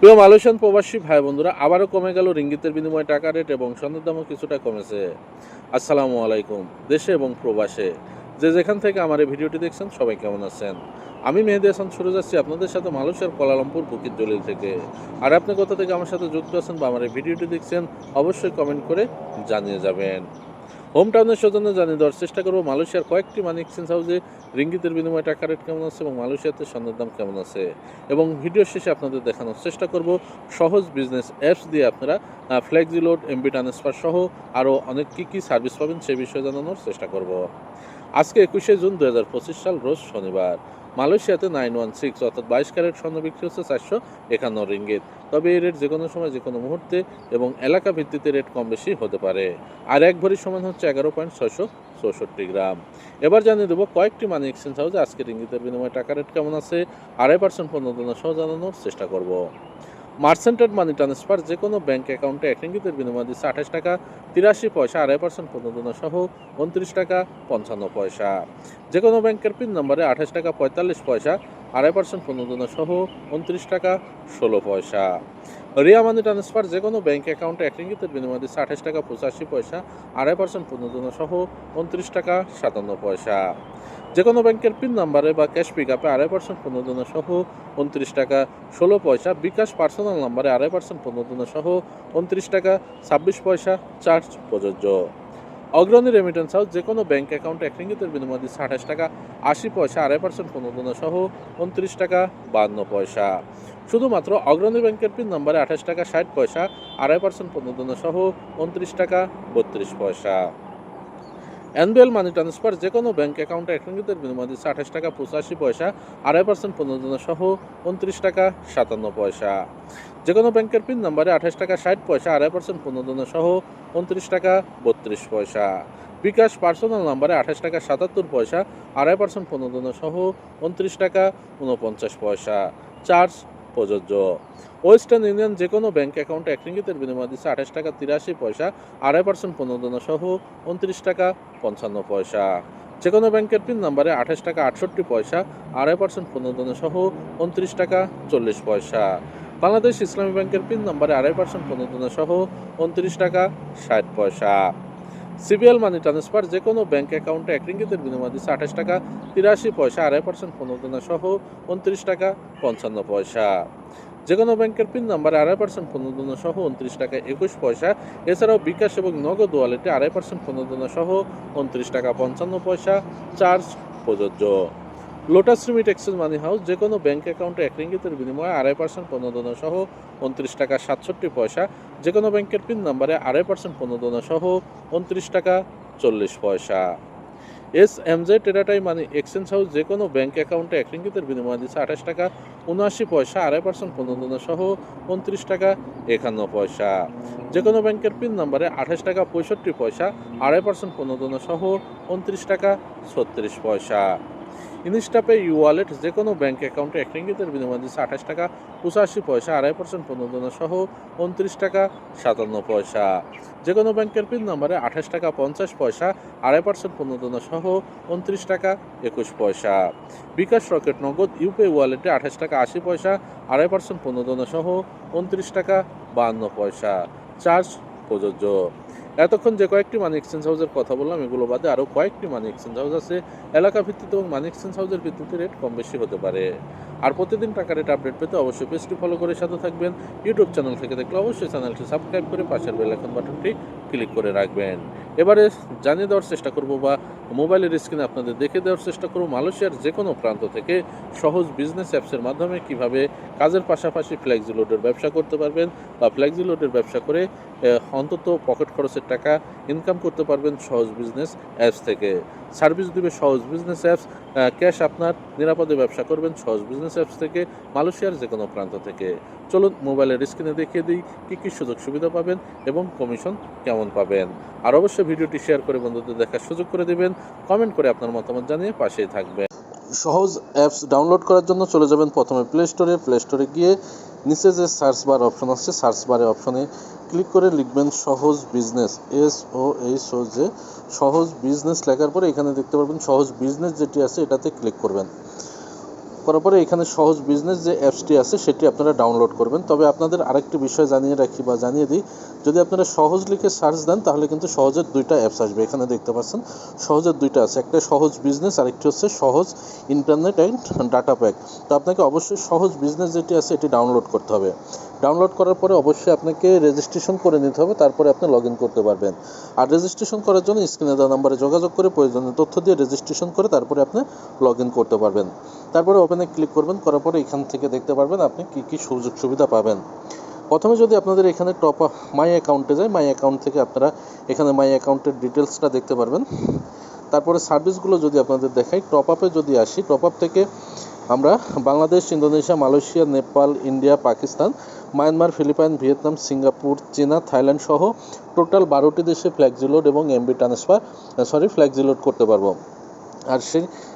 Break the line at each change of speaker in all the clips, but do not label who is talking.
প্রিয় মালয়েশিয়ান প্রবাসী ভাই বন্ধুরা, আবারও কমে গেল রিঙ্গিতের বিনিময়ে টাকা রেট এবং স্বর্ণের দামও কিছুটা কমেছে। আসসালামু আলাইকুম, দেশে এবং প্রবাসে। যে যেখান থেকে আমার এই ভিডিওটি দেখছেন, সবাই কেমন আছেন? আমি মেহেদি হাসান, শুরু যাচ্ছি আপনাদের সাথে মালয়েশিয়ার কোলালামপুর বুকির দলিল থেকে। আর আপনি কোথা থেকে আমার সাথে যুক্ত আছেন বা আমার এই ভিডিওটি দেখছেন, অবশ্যই কমেন্ট করে জানিয়ে যাবেন। হোম টাউনের সৌজন্য জানিয়ে দেওয়ার চেষ্টা করব, মালয়েশিয়ার কয়েকটি মানি এক্সচেঞ্জ হাউসে রিঙ্গিতের বিনিময়ে টাকা রেট কেমন আছে এবং মালয়েশিয়াতে স্বর্ণের দাম কেমন আছে? এবং ভিডিও শেষে আপনাদের দেখানোর চেষ্টা করব, সহজ বিজনেস অ্যাপস দিয়ে আপনারা ফ্লেক্সি লোড এমবি ট্রান্সফার সহ আরও অনেক কী কী সার্ভিস পাবেন সেই বিষয়ে জানানোর চেষ্টা করব। আজকে একুশে জুন দু হাজার পঁচিশ সাল, রোজ শনিবার। মালয়েশিয়াতে নাইন ওয়ান সিক্স অর্থাৎ বাইশ ক্যারেট স্বর্ণ বিক্রি হচ্ছে চারশো একান্ন রিঙ্গিত। তবে এই রেট যে কোনো সময় যে কোনো মুহূর্তে এবং এলাকা ভিত্তিতে রেট কম বেশি হতে পারে। আর এক ভরির সমান হচ্ছে এগারো পয়েন্ট ছয়শো চৌষট্টি গ্রাম। এবার জানিয়ে দেবো কয়েকটি মানি এক্সচেঞ্জ হাউসে আজকে ইঙ্গিতের বিনিময়ে টাকা রেট কেমন আছে, আড়াই পার্সেন্ট প্রণোদনা সহ জানানোর চেষ্টা করব। মার্সেন্টেড মানি ট্রান্সফার যে কোনো ব্যাঙ্ক অ্যাকাউন্টে এক রিঙ্গিতের বিনিময় দিচ্ছে আঠাশ টাকা, তিরাশি পয়সা, আড়াই পার্সেন্ট প্রণোদনা সহ উনত্রিশ টাকা পঞ্চান্ন পয়সা। যে কোনো ব্যাংকের পিন নম্বরে আঠাশ টাকা পঁয়তাল্লিশ পয়সা, আড়াই পার্সেন্ট প্রণোদনা সহ উনত্রিশ টাকা ষোলো পয়সা। রিয়া মানি ট্রান্সফার যে কোনো ব্যাঙ্ক অ্যাকাউন্টে এক রিঙ্গিতের বিনিময়ে দিচ্ছে আঠাশ টাকা পঁচাশি পয়সা, আড়াই পার্সেন্ট প্রণোদনা সহ উনত্রিশ টাকা সাতান্ন পয়সা। যে কোনো ব্যাংকের পিন নাম্বারে বা ক্যাশ পিক আপে আড়াই পার্সেন্ট প্রণোদনা সহ উনত্রিশ টাকা ষোলো পয়সা, বিকাশ পার্সোনাল নাম্বারে আড়াই পার্সেন্ট প্রণোদনা সহ উনত্রিশ টাকা ছাব্বিশ পয়সা চার্জ প্রযোজ্য। অগ্রণী রেমিটেন্স হাউস যে কোনো ব্যাঙ্ক অ্যাকাউন্টে এক রিঙ্গিতের বিনিময়ে দিচ্ছে আঠাশ টাকা আশি পয়সা, আড়াই পার্সেন্ট প্রণোদনা সহ উনত্রিশ টাকা বান্ন পয়সা। শুধুমাত্র অগ্রণী ব্যাংকের পিন নম্বরে আঠাশ টাকা, ষাট পয়সা, আড়াই পার্সেন্ট প্রণোদনা সহ উনত্রিশ টাকা, বত্রিশ পয়সা। অ্যানুয়াল মানি ট্রান্সফার যে কোনো ব্যাঙ্ক অ্যাকাউন্টে এক বিনিময় দিচ্ছে আঠাশ টাকা, পঁচাশি পয়সা, আড়াই পার্সেন্ট প্রণোদনা সহ উনত্রিশ টাকা, সাতান্ন পয়সা। যে কোনো ব্যাংকের পিন নম্বরে আঠাশ টাকা, ষাট পয়সা, আড়াই পার্সেন্ট প্রণোদনা সহ উনত্রিশ টাকা, বত্রিশ পয়সা। বিকাশ পার্সোনাল নাম্বারে আঠাশ টাকা, সাতাত্তর পয়সা, আড়াই পার্সেন্ট প্রণোদনা সহ উনত্রিশ টাকা উনপঞ্চাশ পয়সা। চার্জ প্রযোজ্য। ওয়েস্টার্ন ইউনিয়ন যে কোনো ব্যাংক অ্যাকাউন্টে এক রিঙ্গিতের বিনিময় দিচ্ছে আঠাশ টাকা তিরাশি পয়সা, আড়াই পার্সেন্ট প্রণোদনা সহ উনত্রিশ টাকা পঞ্চান্ন পয়সা। যে কোনো ব্যাংকের পিন নাম্বারে আঠাশ টাকা আটষট্টি পয়সা, আড়াই পার্সেন্ট প্রণোদনা সহ উনত্রিশ টাকা চল্লিশ পয়সা। বাংলাদেশ ইসলামী ব্যাংকের পিন নাম্বারে আড়াই পার্সেন্ট প্রণোদনা সহ উনত্রিশ টাকা ষাট পয়সা। সিবিএল মানি ট্রান্সফার যে কোনো ব্যাঙ্ক অ্যাকাউন্টে এক রিঙ্গিতের বিনিময় দিচ্ছে আঠাশ টাকা, তিরাশি পয়সা, আড়াই পার্সেন্ট প্রণোদনা সহ উনত্রিশ টাকা, পঞ্চান্ন পয়সা। যে কোনো ব্যাংকের পিন নাম্বারে আড়াই পার্সেন্ট প্রণোদনা সহ উনত্রিশ টাকা, একুশ পয়সা। এছাড়াও বিকাশ এবং নগদ ওয়ালেটে আড়াই পার্সেন্ট প্রণোদনা সহ উনত্রিশ টাকা, পঞ্চান্ন পয়সা। চার্জ প্রযোজ্য। Lotus remit exchange money house যে কোনো ব্যাংক অ্যাকাউন্টে এক রিঙ্গিতের বিনিময়ে আড়াই পার্সেন্ট প্রণোদনা সহ উনত্রিশ টাকা সাতষট্টি পয়সা যে কোনো ব্যাংকের পিন নাম্বারে আড়াই পার্সেন্ট প্রণোদনা সহ উনত্রিশ টাকা চল্লিশ পয়সা। এস এম জে টেরাটাই মানি এক্সচেঞ্জ হাউস যে কোনো ব্যাংক অ্যাকাউন্টে এক রিঙ্গিতের বিনিময়ে দিচ্ছে আঠাশ টাকা উনআশি পয়সা, আড়াই পার্সেন্ট প্রণোদনা সহ উনত্রিশ টাকা একান্ন পয়সা। যে কোনো ব্যাংকের পিন নাম্বারে আঠাশ টাকা পঁয়ষট্টি পয়সা, আড়াই পার্সেন্ট প্রণোদনা সহ উনত্রিশ টাকা ছত্রিশ পয়সা। ইনস্টাপে ইউ ওয়ালেট যে কোনো ব্যাংক অ্যাকাউন্টে এক রিঙ্গিতের বিনিময়ে দিচ্ছে আঠাশ টাকা পঁচাশি পয়সা, আড়াই পার্সেন্ট প্রণোদনা সহ উনত্রিশ টাকা, সাতান্ন পয়সা। যে কোনো ব্যাংকের পিন নম্বরে আঠাশ টাকা, পঞ্চাশ পয়সা, আড়াই পার্সেন্ট প্রণোদনা সহ উনত্রিশ টাকা, একুশ পয়সা। বিকাশ রকেট নগদ ইউপিআই ওয়ালেটে আঠাশ টাকা, আশি পয়সা, আড়াই পার্সেন্ট প্রণোদনা সহ উনত্রিশ টাকা বাহান্ন পয়সা। চার্জ প্রযোজ্য। এতক্ষণ যে কয়েকটি মানি এক্সচেঞ্জ হাউসের কথা বললাম, এগুলো বাদে আরও কয়েকটি মানি এক্সচেঞ্জ হাউস আছে। এলাকা ভিত্তিতে এবং মানি এক্সচেঞ্জ হাউসের ভিত্তিতে রেট কম বেশি হতে পারে। আর প্রতিদিন টাকা রেট আপডেট পেতে অবশ্যই পেজটি ফলো করে সাথে থাকবেন। ইউটিউব চ্যানেল থেকে দেখলে অবশ্যই চ্যানেলটি সাবস্ক্রাইব করে পাশের বেল আইকন বাটনটি ক্লিক করে রাখবেন। এবারে জানিয়ে দেওয়ার চেষ্টা করব বা মোবাইলের স্ক্রিনে আপনাদের দেখে দেওয়ার চেষ্টা করব মালয়েশিয়ার যে কোনো প্রান্ত থেকে সহজ বিজনেস অ্যাপসের মাধ্যমে কীভাবে কাজের পাশাপাশি ফ্লেক্সি লোডের ব্যবসা করতে পারবেন বা ফ্লেক্সি লোডের ব্যবসা করে অন্তত পকেট খরচের টাকা ইনকাম করতে পারবেন সহজ বিজনেস অ্যাপস থেকে। সার্ভিস দিবে সহজ বিজনেস অ্যাপস ক্যাশ আপনার নিরাপদে ব্যবসা করবেন সহজ বিজনেস অ্যাপস থেকে, মালয়েশিয়ার যে কোনো প্রান্ত থেকে। চলুন মোবাইলের স্ক্রিনে দেখিয়ে দিই কী কী সুযোগ সুবিধা পাবেন এবং কমিশন কেমন পাবেন। আর অবশ্যই ভিডিওটি শেয়ার করে বন্ধুদের দেখার সুযোগ করে দেবেন কমেন্ট করে আপনার মতামত জানিয়ে পাশেই থাকবেন। সহজ অ্যাপস ডাউনলোড করার জন্য চলে যাবেন প্রথমে প্লে স্টোরে প্লে স্টোরে গিয়ে নিচে যে সার্চ বার অপশন আছে সার্চ বারে অপশনে ক্লিক করে লিখবেন Shohoz business S O H O যে সহজ বিজনেস লেখার পরে এখানে দেখতে পারবেন সহজ বিজনেস যেটি আছে এটাতে ক্লিক করবেন। করার পরে এখানে সহজ বিজনেস যে অ্যাপসটি আছে, সেটি আপনারা ডাউনলোড করবেন। তবে আপনাদের আরেকটি বিষয় জানিয়ে রাখি বা জানিয়ে দিই, যদি আপনারা সহজ লিখে সার্চ দেন, তাহলে কিন্তু সহজের দুইটা অ্যাপস আসবে। এখানে দেখতে পাচ্ছেন, সহজের দুইটা আছে। একটা সহজ বিজনেস আরেকটি হচ্ছে সহজ ইন্টারনেট অ্যান্ড ডাটা প্যাক তো আপনাকে অবশ্যই সহজ বিজনেস যেটি আছে, এটি ডাউনলোড করতে হবে। ডাউনলোড করার পরে অবশ্যই আপনাকে রেজিস্ট্রেশন করে নিতে হবে, তারপরে আপনি লগ করতে পারবেন। আর রেজিস্ট্রেশন করার জন্য স্ক্রিনে দেওয়া নাম্বারে যোগাযোগ করে প্রয়োজনীয় তথ্য দিয়ে রেজিস্ট্রেশন করে তারপরে আপনি লগ করতে পারবেন। তারপরে ওপেনে ক্লিক করবেন, করার পরে এখান থেকে দেখতে পারবেন আপনি কী কী সুযোগ সুবিধা পাবেন। প্রথমে যদি আপনাদের এখানে টপ মাই অ্যাকাউন্টে যায় মাই অ্যাকাউন্ট থেকে আপনারা এখানে মাই অ্যাকাউন্টের ডিটেলসটা দেখতে পারবেন। তারপরে সার্ভিসগুলো যদি আপনাদের দেখাই টপ আপে যদি আসি টপ আপ থেকে আমরা Bangladesh, Indonesia, Malaysia, Nepal, India, Pakistan, Myanmar, Philippines, Vietnam, Singapore, চীনা, থাইল্যান্ড সহ টোটাল বারোটি দেশে ফ্ল্যাক্সিলোড এবং এমবি ট্রান্সফার সরি ফ্ল্যাক্সিলোড করতে পারব। আর সেই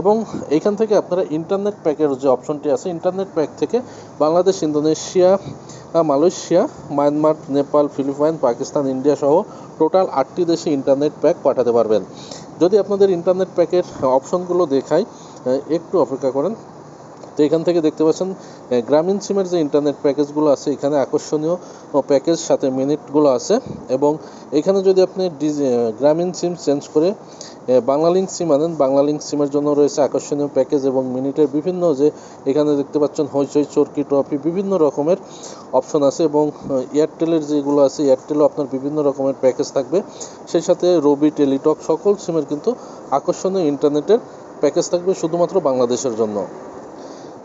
এবং এইখান থেকে আপনারা ইন্টারনেট প্যাকের যে অপশনটি আছে ইন্টারনেট প্যাক থেকে Bangladesh, Indonesia Malaysia, Myanmar, Nepal, Philippines, Pakistan, India সহ টোটাল আটটি দেশে ইন্টারনেট প্যাক পাঠাতে পারবেন। যদি আপনাদের ইন্টারনেট প্যাকের অপশনগুলো দেখাই একটু অপেক্ষা করেন। তো এখান থেকে দেখতে পাচ্ছেন গ্রামীণ সিমের যে ইন্টারনেট প্যাকেজগুলো আছে, এখানে আকর্ষণীয় প্যাকেজ সাথে মিনিটগুলো আছে। এবং এখানে যদি আপনি ডিজি গ্রামীণ সিম চেঞ্জ করে আহ, বাংলালিংক সিম আনেন। বাংলালিঙ্ক সিমের জন্য রয়েছে আকর্ষণীয় প্যাকেজ এবং মিনিটের বিভিন্ন যে এখানে দেখতে পাচ্ছেন হইচই চরকি ট্রফি বিভিন্ন রকমের অপশন আছে এবং এয়ারটেলের যেগুলো আছে এয়ারটেলও আপনার বিভিন্ন রকমের প্যাকেজ থাকবে। সেই সাথে রবি টেলিটক সকল সিমের কিন্তু আকর্ষণীয় ইন্টারনেটের প্যাকেজ থাকবে শুধুমাত্র বাংলাদেশের জন্য।